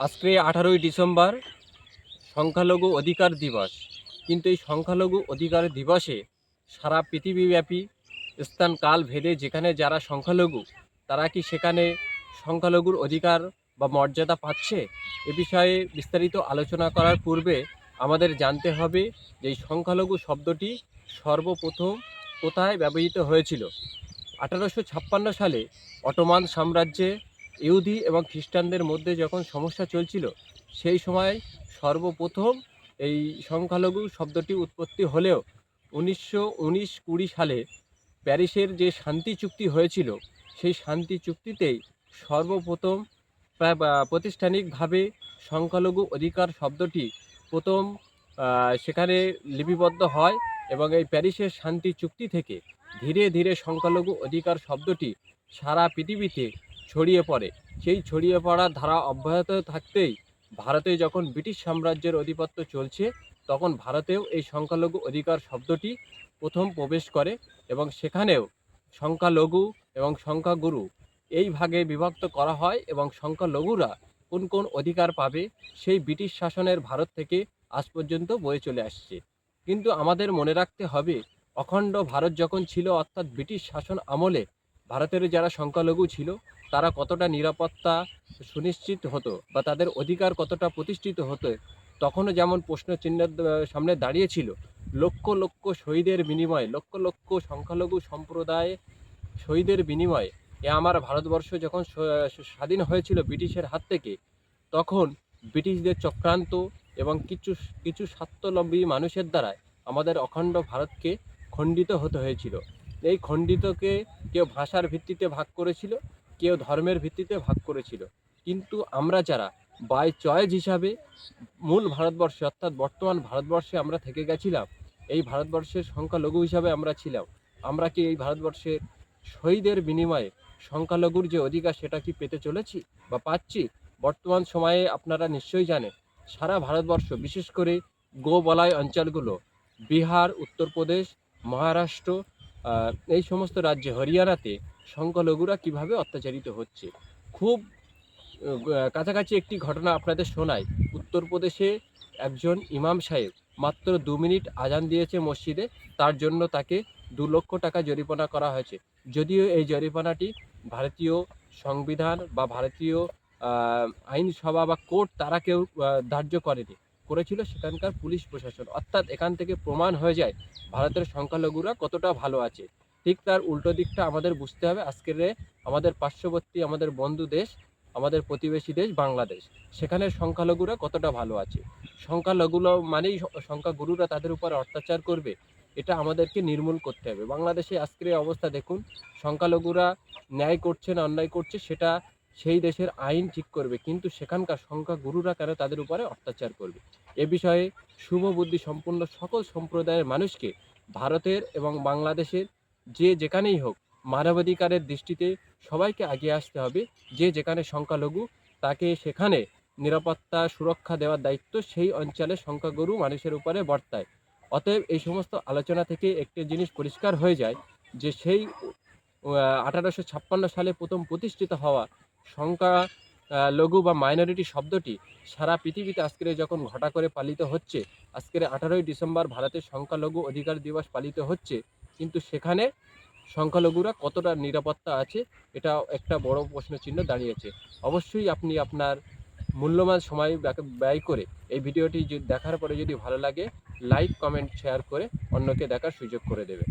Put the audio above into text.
আজকে আঠারোই ডিসেম্বর সংখ্যালঘু অধিকার দিবস। কিন্তু এই সংখ্যালঘু অধিকার দিবসে সারা পৃথিবীব্যাপী স্থান, কাল, ভেদে যেখানে যারা সংখ্যালঘু, তারা কি সেখানে সংখ্যালঘুর অধিকার বা মর্যাদা পাচ্ছে? এ বিষয়ে বিস্তারিত আলোচনা করার পূর্বে আমাদের জানতে হবে যে এই সংখ্যালঘু শব্দটি সর্বপ্রথম কোথায় ব্যবহৃত হয়েছিল। আঠারোশো ছাপ্পান্ন সালে অটোমান সাম্রাজ্যে ইহুদি এবং খ্রিস্টানদের মধ্যে যখন সমস্যা চলছিল, সেই সময় সর্বপ্রথম এই সংখ্যালঘু শব্দটি উৎপত্তি হলেও উনিশশো উনিশ কুড়ি সালে প্যারিসের যে শান্তি চুক্তি হয়েছিল, সেই শান্তি চুক্তিতেই সর্বপ্রথম প্রাতিষ্ঠানিকভাবে সংখ্যালঘু অধিকার শব্দটি প্রথম সেখানে লিপিবদ্ধ হয় এবং এই প্যারিসের শান্তি চুক্তি থেকে ধীরে ধীরে সংখ্যালঘু অধিকার শব্দটি সারা পৃথিবীতে ছড়িয়ে পড়ে। সেই ছড়িয়ে পড়ার ধারা অব্যাহত থাকতেই ভারতে যখন ব্রিটিশ সাম্রাজ্যের আধিপত্য চলছে, তখন ভারতেও এই সংখ্যালঘু অধিকার শব্দটি প্রথম প্রবেশ করে এবং সেখানেও সংখ্যালঘু এবং সংখ্যাগুরু এই ভাগে বিভক্ত করা হয় এবং সংখ্যালঘুরা কোন কোন অধিকার পাবে সেই ব্রিটিশ শাসনের ভারত থেকে আজ পর্যন্ত বয়ে চলে আসছে। কিন্তু আমাদের মনে রাখতে হবে, অখণ্ড ভারত যখন ছিল অর্থাৎ ব্রিটিশ শাসন আমলে ভারতের যারা সংখ্যালঘু ছিল তারা কতটা নিরাপত্তা সুনিশ্চিত হতো বা তাদের অধিকার কতটা প্রতিষ্ঠিত হতো, তখনও যেমন প্রশ্ন চিহ্নের সামনে দাঁড়িয়েছিল, লক্ষ লক্ষ শহীদের বিনিময়ে, লক্ষ লক্ষ সংখ্যালঘু সম্প্রদায় শহীদের বিনিময়ে এ আমার ভারতবর্ষ যখন স্বাধীন হয়েছিল ব্রিটিশের হাত থেকে, তখন ব্রিটিশদের চক্রান্ত এবং কিছু কিছু স্বার্থলম্বী মানুষের দ্বারায় আমাদের অখণ্ড ভারতকে খণ্ডিত হতে হয়েছিল। এই খণ্ডিতকে কেউ ভাষার ভিত্তিতে ভাগ করেছিল কেউ ধর্মের ভিত্তিতে ভাগ করেছিল। কিন্তু আমরা যারা বাই চয়েস হিসাবে মূল ভারতবর্ষে, অর্থাৎ বর্তমান ভারতবর্ষে আমরা থেকে গেছিলাম, এই ভারতবর্ষের সংখ্যালঘু হিসাবে আমরা ছিলাম। আমরা কি এই ভারতবর্ষের শহীদের বিনিময়ে সংখ্যালঘুর যে অধিকার সেটা কি পেতে চলেছি বা পাচ্ছি? বর্তমান সময়ে আপনারা নিশ্চয়ই জানেন, সারা ভারতবর্ষ, বিশেষ করে গোবলয় অঞ্চলগুলো, বিহার, উত্তরপ্রদেশ, মহারাষ্ট্র এই সমস্ত রাজ্যে, হরিয়ানাতে সংখ্যালঘুরা কীভাবে অত্যাচারিত হচ্ছে? খুব কাছাকাছি একটি ঘটনা আপনাদের শোনাই। উত্তরপ্রদেশে একজন ইমাম সাহেব মাত্র দু মিনিট আজান দিয়েছে মসজিদে, তার জন্য তাকে দু লক্ষ টাকা জরিমানা করা হয়েছে। যদিও এই জরিমানাটি ভারতীয় সংবিধান বা ভারতীয় আইনসভা বা কোর্ট তারা কেউ ধার্য করেনি। করেছিল সেখানকার পুলিশ প্রশাসন। অর্থাৎ এখান থেকে প্রমাণ হয়ে যায় ভারতের সংখ্যালঘুরা কতটা ভালো আছে। ঠিক তার উল্টো দিকটা আমাদের বুঝতে হবে। আজকের আমাদের পার্শ্ববর্তী আমাদের বন্ধু দেশ, আমাদের প্রতিবেশী দেশ বাংলাদেশ। সেখানে সংখ্যালঘুরা কতটা ভালো আছে? সংখ্যালঘুরা মানেই সংখ্যাগুরুরা তাদের উপর অত্যাচার করবে, এটা আমাদেরকে নির্মূল করতে হবে। বাংলাদেশে আজকের অবস্থা দেখুন, সংখ্যালঘুরা ন্যায় করছে না অন্যায় করছে সেটা সেই দেশের আইন ঠিক করবে, কিন্তু সেখানকার সংখ্যাগুরুরা কেন তাদের উপরে অত্যাচার করবে? এ বিষয়ে শুভ বুদ্ধি সম্পন্ন সকল সম্প্রদায়ের মানুষকে ভারতের এবং বাংলাদেশের যে যেখানেই হোক, মানবাধিকারের দৃষ্টিতে সবাইকে এগিয়ে আসতে হবে। যে যেখানে সংখ্যালঘু, তাকে সেখানে নিরাপত্তা সুরক্ষা দেওয়ার দায়িত্ব সেই অঞ্চলে সংখ্যাগুরু মানুষের উপরে বর্তায়। অতএব এই সমস্ত আলোচনা থেকে একটি জিনিস পরিষ্কার হয়ে যায় যে সেই আঠারোশো ছাপ্পান্ন সালে প্রথম প্রতিষ্ঠিত হওয়া সংখ্যা লঘু বা মাইনরিটি শব্দটি সারা পৃথিবীতে আজকের যখন ঘটা করে পালিত হচ্ছে, আজকের আঠারোই ডিসেম্বর ভারতের সংখ্যালঘু অধিকার দিবস পালিত হচ্ছে কিন্তু সেখানে সংখ্যালঘুরা কতটা নিরাপত্তা আছে, এটা একটা বড় প্রশ্ন চিহ্ন দাঁড়িয়েছে। অবশ্যই আপনি আপনার মূল্যবান সময় ব্যয় করে এই ভিডিওটি দেখার পরে যদি ভালো লাগে লাইক কমেন্ট শেয়ার করে অন্যকে দেখার সুযোগ করে দেবে।